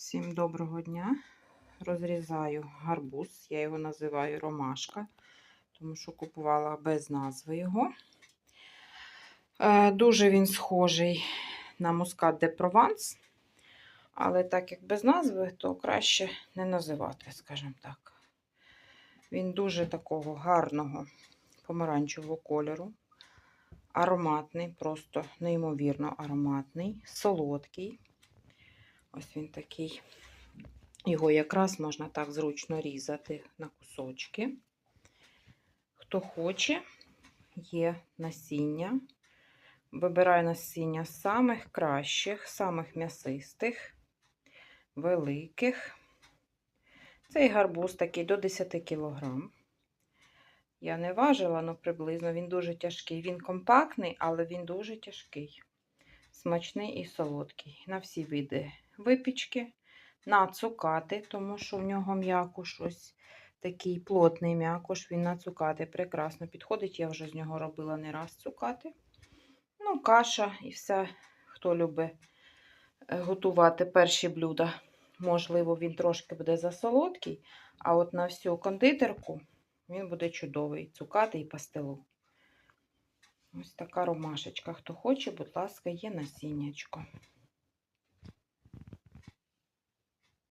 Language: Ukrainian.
Всім доброго дня. Розрізаю гарбуз, я його називаю ромашка, тому що купувала без назви його. Е, Дуже він схожий на мускат де Прованс, але так як без назви, то краще не називати, скажімо так. Він дуже такого гарного помаранчевого кольору, ароматний, просто неймовірно ароматний, солодкий. Ось він такий. Його якраз можна так зручно різати на кусочки. Хто хоче, є насіння. Вибираю насіння самих кращих, самих м'ясистих, великих. Цей гарбуз такий до 10 кг. Я не важила, але приблизно він дуже тяжкий. Він компактний, але він дуже тяжкий. Смачний і солодкий. На всі види випічки, на цукати, тому що в нього м'якуш ось такий плотний м'якуш, він на цукати прекрасно підходить. Я вже з нього робила не раз цукати. Ну, каша і все, хто любить е, готувати перші блюда. Можливо, він трошки буде засолодкий, а от на всю кондитерку він буде чудовий. Цукати і пастилу. Ось така ромашечка. Хто хоче, будь ласка, є насіннячко.